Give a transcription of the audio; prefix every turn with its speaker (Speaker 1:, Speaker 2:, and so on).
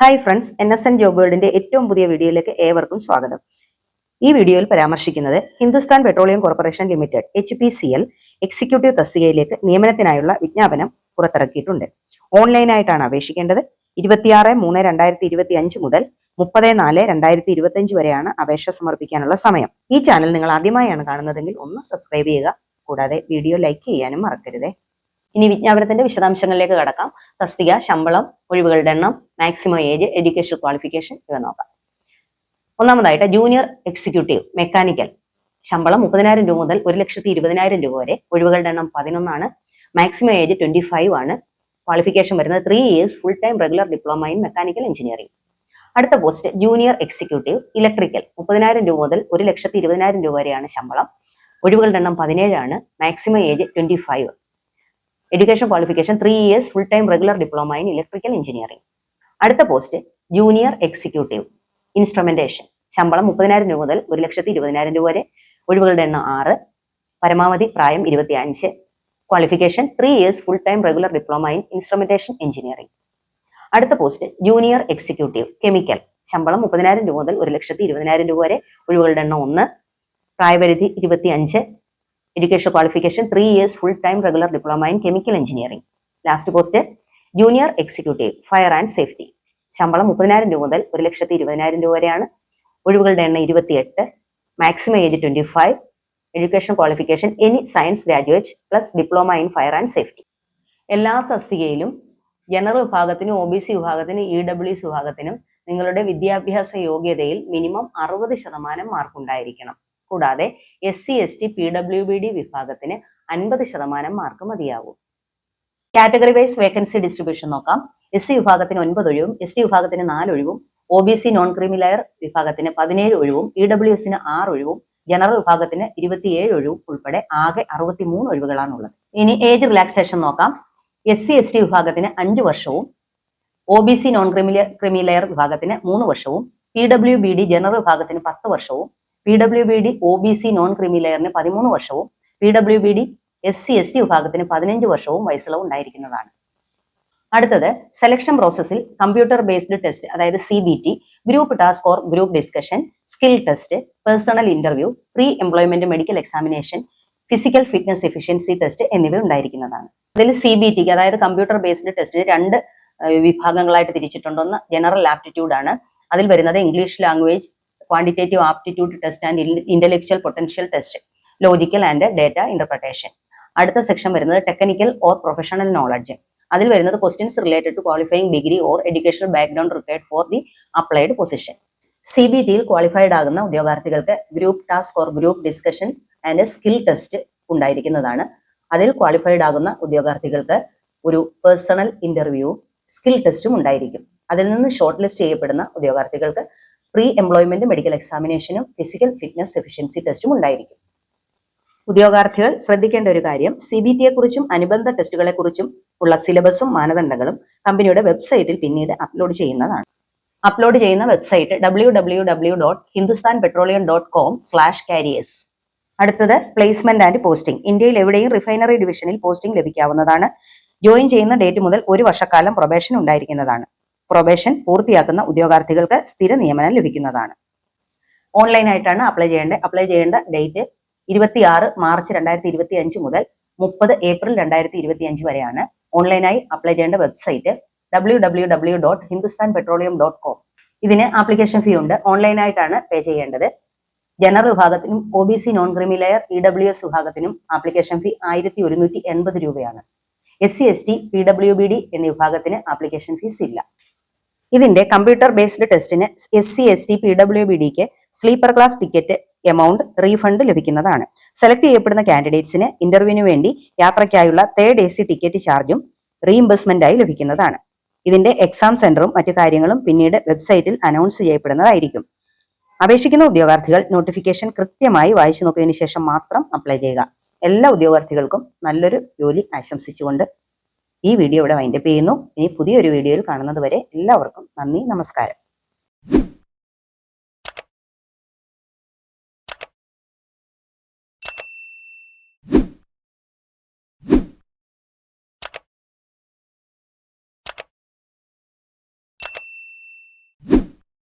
Speaker 1: Hi friends N S N job വേൾഡിന്റെ ഏറ്റവും പുതിയ വീഡിയോയിലേക്ക് ഏവർക്കും സ്വാഗതം. ഈ വീഡിയോയിൽ പരാമർശിക്കുന്നത് Hindustan Petroleum corporation limited H P C L executive തസ്തികയിലേക്ക് നിയമനത്തിനായുള്ള വിജ്ഞാപനം പുറത്തിറക്കിയിട്ടുണ്ട്. ഓൺലൈനായിട്ടാണ് അപേക്ഷിക്കേണ്ടത്. ഇരുപത്തിയാറ് മൂന്ന് രണ്ടായിരത്തി ഇരുപത്തി അഞ്ച് മുതൽ മുപ്പത് നാല് രണ്ടായിരത്തി ഇരുപത്തി അഞ്ച് വരെയാണ് അപേക്ഷ സമർപ്പിക്കാനുള്ള സമയം. ഈ ചാനൽ നിങ്ങൾ ആദ്യമായാണ് കാണുന്നതെങ്കിൽ ഒന്ന് സബ്സ്ക്രൈബ് ചെയ്യുക. കൂടാതെ വീഡിയോ ലൈക്ക് ചെയ്യാനും മറക്കരുതേ. ഇനി വിജ്ഞാപനത്തിന്റെ വിശദാംശങ്ങളിലേക്ക് കടക്കാം. തസ്തിക ശമ്പളം ഒഴിവുകളുടെ എണ്ണം മാക്സിമം ഏജ് എഡ്യൂക്കേഷൻ ക്വാളിഫിക്കേഷൻ ഇവ നോക്കാം. ഒന്നാമതായിട്ട് ജൂനിയർ എക്സിക്യൂട്ടീവ് മെക്കാനിക്കൽ ശമ്പളം മുപ്പതിനായിരം രൂപ മുതൽ ഒരു ലക്ഷത്തി ഇരുപതിനായിരം രൂപ വരെ. ഒഴിവുകളുടെ എണ്ണം പതിനൊന്നാണ്. മാക്സിമം ഏജ് ട്വന്റി ഫൈവ് ആണ്. ക്വാളിഫിക്കേഷൻ വരുന്നത് three years full time regular diploma in mechanical engineering അടുത്ത പോസ്റ്റ് ജൂനിയർ എക്സിക്യൂട്ടീവ് ഇലക്ട്രിക്കൽ മുപ്പതിനായിരം രൂപ മുതൽ ഒരു ലക്ഷത്തി ഇരുപതിനായിരം രൂപ വരെയാണ് ശമ്പളം. ഒഴിവുകളുടെ എണ്ണം പതിനേഴാണ്. Maximum age twenty five education qualification three years full time regular diploma in electrical engineering അടുത്ത പോസ്റ്റ് ജൂനിയർ എക്സിക്യൂട്ടീവ് ഇൻസ്ട്രുമെന്റേഷൻ ശമ്പളം മുപ്പതിനായിരം രൂപ മുതൽ ഒരു ലക്ഷത്തി ഇരുപതിനായിരം രൂപ വരെ. ഒഴിവുകളുടെ എണ്ണം ആറ്. പരമാവധി പ്രായം ഇരുപത്തി അഞ്ച് qualification three years full time regular diploma in instrumentation engineering അടുത്ത പോസ്റ്റ് ജൂനിയർ എക്സിക്യൂട്ടീവ് കെമിക്കൽ ശമ്പളം മുപ്പതിനായിരം രൂപ മുതൽ ഒരു ലക്ഷത്തി ഇരുപതിനായിരം രൂപ വരെ. ഒഴിവുകളുടെ എണ്ണം ഒന്ന്. പ്രായപരിധി ഇരുപത്തി അഞ്ച് education qualification three years full time regular diploma in chemical engineering last post junior executive fire and safety ശമ്പളം മുപ്പതിനായിരം രൂപ മുതൽ ഒരു ലക്ഷത്തി ഇരുപതിനായിരം രൂപ വരെയാണ്. ഒഴിവുകളുടെ എണ്ണം ഇരുപത്തിയെട്ട്. Maximum age twenty five education qualification any science graduate plus diploma in fire and safety എല്ലാ തസ്തികയിലും ജനറൽ വിഭാഗത്തിനും ഒ ബി സി വിഭാഗത്തിനും ഇ ഡബ്ല്യു എസ് വിഭാഗത്തിനും നിങ്ങളുടെ വിദ്യാഭ്യാസ യോഗ്യതയിൽ മിനിമം അറുപത് ശതമാനം മാർക്ക് ഉണ്ടായിരിക്കണം. കൂടാതെ S C S T P W B D വിഭാഗത്തിന് അൻപത് ശതമാനം മാർക്ക് മതിയാവും. കാറ്റഗറി വൈസ് വേക്കൻസി ഡിസ്ട്രിബ്യൂഷൻ നോക്കാം. എസ് സി വിഭാഗത്തിന് ഒൻപത് ഒഴിവും എസ് ടി വിഭാഗത്തിന് നാല് ഒഴിവും O B C non creamy layer വിഭാഗത്തിന് പതിനേഴ് ഒഴിവും ഇ ഡബ്ല്യു എസിന് ആറ് ഒഴിവും ജനറൽ വിഭാഗത്തിന് ഇരുപത്തിയേഴ് ഒഴിവും ഉൾപ്പെടെ ആകെ അറുപത്തിമൂന്ന് ഒഴിവുകളാണ് ഉള്ളത് ഇനി ഏജ് റിലാക്സേഷൻ നോക്കാം. എസ് സി എസ് ടി വിഭാഗത്തിന് അഞ്ച് വർഷവും O B C non creamy layer creamy layer വിഭാഗത്തിന് മൂന്ന് വർഷവും P W B D general വിഭാഗത്തിന് പത്ത് വർഷവും P W B D O B C non creamy ലെയറിന് പതിമൂന്ന് വർഷവും P W B D S C S T വിഭാഗത്തിന് പതിനഞ്ച് വർഷവും വയസ്സിളവ് ഉണ്ടായിരിക്കുന്നതാണ്. അടുത്തത് സെലക്ഷൻ പ്രോസസ്സിൽ കമ്പ്യൂട്ടർ ബേസ്ഡ് ടെസ്റ്റ് അതായത് C B T group task or group discussion skill test personal interview pre employment medical examination physical fitness efficiency test എന്നിവ ഉണ്ടായിരിക്കുന്നതാണ്. അതിൽ സി ബി ടിക്ക് അതായത് കമ്പ്യൂട്ടർ ബേസ്ഡ് ടെസ്റ്റിന് രണ്ട് വിഭാഗങ്ങളായിട്ട് തിരിച്ചിട്ടുണ്ട് ഒന്ന് ജനറൽ ആപ്റ്റിറ്റ്യൂഡ് ആണ്. അതിൽ വരുന്നത് English language quantitative aptitude test and intellectual potential test logical and data interpretation അടുത്ത സെക്ഷൻ വരുന്നത് ടെക്നിക്കൽ ഓർ പ്രൊഫഷണൽ നോളജ് അതിൽ വരുന്നത് questions related to qualifying degree or educational background required for the applied position C B ടിയിൽ qualified ആകുന്ന ഉദ്യോഗാർത്ഥികൾക്ക് group task or group discussion and skill test ഉണ്ടായിരിക്കുന്നതാണ്. അതിൽ qualified ആകുന്ന ഉദ്യോഗാർത്ഥികൾക്ക് ഒരു പേഴ്സണൽ ഇന്റർവ്യൂ സ്കിൽ ടെസ്റ്റും ഉണ്ടായിരിക്കും. അതിൽ നിന്ന് ഷോർട്ട് ലിസ്റ്റ് ചെയ്യപ്പെടുന്ന ഉദ്യോഗാർത്ഥികൾക്ക് പ്രീ എംപ്ലോയ്മെന്റ് മെഡിക്കൽ എക്സാമിനേഷനും ഫിസിക്കൽ ഫിറ്റ്നസ് എഫിഷ്യൻസി ടെസ്റ്റും ഉണ്ടായിരിക്കും. ഉദ്യോഗാർത്ഥികൾ ശ്രദ്ധിക്കേണ്ട ഒരു കാര്യം സി ബി ടിയെ കുറിച്ചും അനുബന്ധ ടെസ്റ്റുകളെ കുറിച്ചും ഉള്ള സിലബസും മാനദണ്ഡങ്ങളും കമ്പനിയുടെ വെബ്സൈറ്റിൽ പിന്നീട് അപ്ലോഡ് ചെയ്യുന്നതാണ്. അപ്ലോഡ് ചെയ്യുന്ന website W W W dot Hindustan petroleum dot com slash careers അടുത്തത് പ്ലേസ്മെന്റ് ആൻഡ് പോസ്റ്റിംഗ് ഇന്ത്യയിൽ എവിടെയും റിഫൈനറി ഡിവിഷനിൽ പോസ്റ്റിംഗ് ലഭിക്കാവുന്നതാണ്. ജോയിൻ ചെയ്യുന്ന ഡേറ്റ് മുതൽ ഒരു വർഷക്കാലം പ്രൊബേഷൻ ഉണ്ടായിരിക്കുന്നതാണ്. പ്രൊബേഷൻ പൂർത്തിയാക്കുന്ന ഉദ്യോഗാർത്ഥികൾക്ക് സ്ഥിര നിയമനം ലഭിക്കുന്നതാണ്. ഓൺലൈനായിട്ടാണ് അപ്ലൈ ചെയ്യേണ്ടത്. അപ്ലൈ ചെയ്യേണ്ട ഡേറ്റ് ഇരുപത്തിയാറ് മാർച്ച് രണ്ടായിരത്തി ഇരുപത്തി അഞ്ച് മുതൽ മുപ്പത് ഏപ്രിൽ രണ്ടായിരത്തി ഇരുപത്തി അഞ്ച് വരെയാണ് ഓൺലൈനായി അപ്ലൈ ചെയ്യേണ്ട website W W W dot Hindustan petroleum dot com ഇതിന് ആപ്ലിക്കേഷൻ ഫീ ഉണ്ട്. ഓൺലൈനായിട്ടാണ് പേ ചെയ്യേണ്ടത്. ജനറൽ വിഭാഗത്തിനും O B C non creamy layer E W S വിഭാഗത്തിനും ആപ്ലിക്കേഷൻ ഫീ ആയിരത്തി ഒരുന്നൂറ്റി എൺപത് രൂപയാണ്. S C S T P W B D എന്നീ വിഭാഗത്തിന് ആപ്ലിക്കേഷൻ ഫീസ് ഇല്ല. ഇതിന്റെ കമ്പ്യൂട്ടർ ബേസ്ഡ് ടെസ്റ്റിന് S C S T P W B ഡിക്ക് sleeper class ticket amount refund ലഭിക്കുന്നതാണ്. സെലക്ട് ചെയ്യപ്പെടുന്ന കാൻഡിഡേറ്റ്സിന് ഇന്റർവ്യൂവിന് വേണ്ടി യാത്രയ്ക്കായുള്ള തേർഡ് എ സി ടിക്കറ്റ് ചാർജും റീഇംബേഴ്സ്മെന്റ് ആയി ലഭിക്കുന്നതാണ്. ഇതിന്റെ എക്സാം സെന്ററും മറ്റു കാര്യങ്ങളും പിന്നീട് വെബ്സൈറ്റിൽ അനൗൺസ് ചെയ്യപ്പെടുന്നതായിരിക്കും. അപേക്ഷിക്കുന്ന ഉദ്യോഗാർത്ഥികൾ നോട്ടിഫിക്കേഷൻ കൃത്യമായി വായിച്ചു നോക്കിയതിനു ശേഷം മാത്രം അപ്ലൈ ചെയ്യുക. എല്ലാ ഉദ്യോഗാർത്ഥികൾക്കും നല്ലൊരു ജോലി ആശംസിച്ചുകൊണ്ട് ഈ വീഡിയോ ഇവിടെ വൈൻഡപ്പ് ചെയ്യുന്നു. ഇനി പുതിയൊരു വീഡിയോയിൽ കാണുന്നത് വരെ എല്ലാവർക്കും നന്ദി നമസ്കാരം.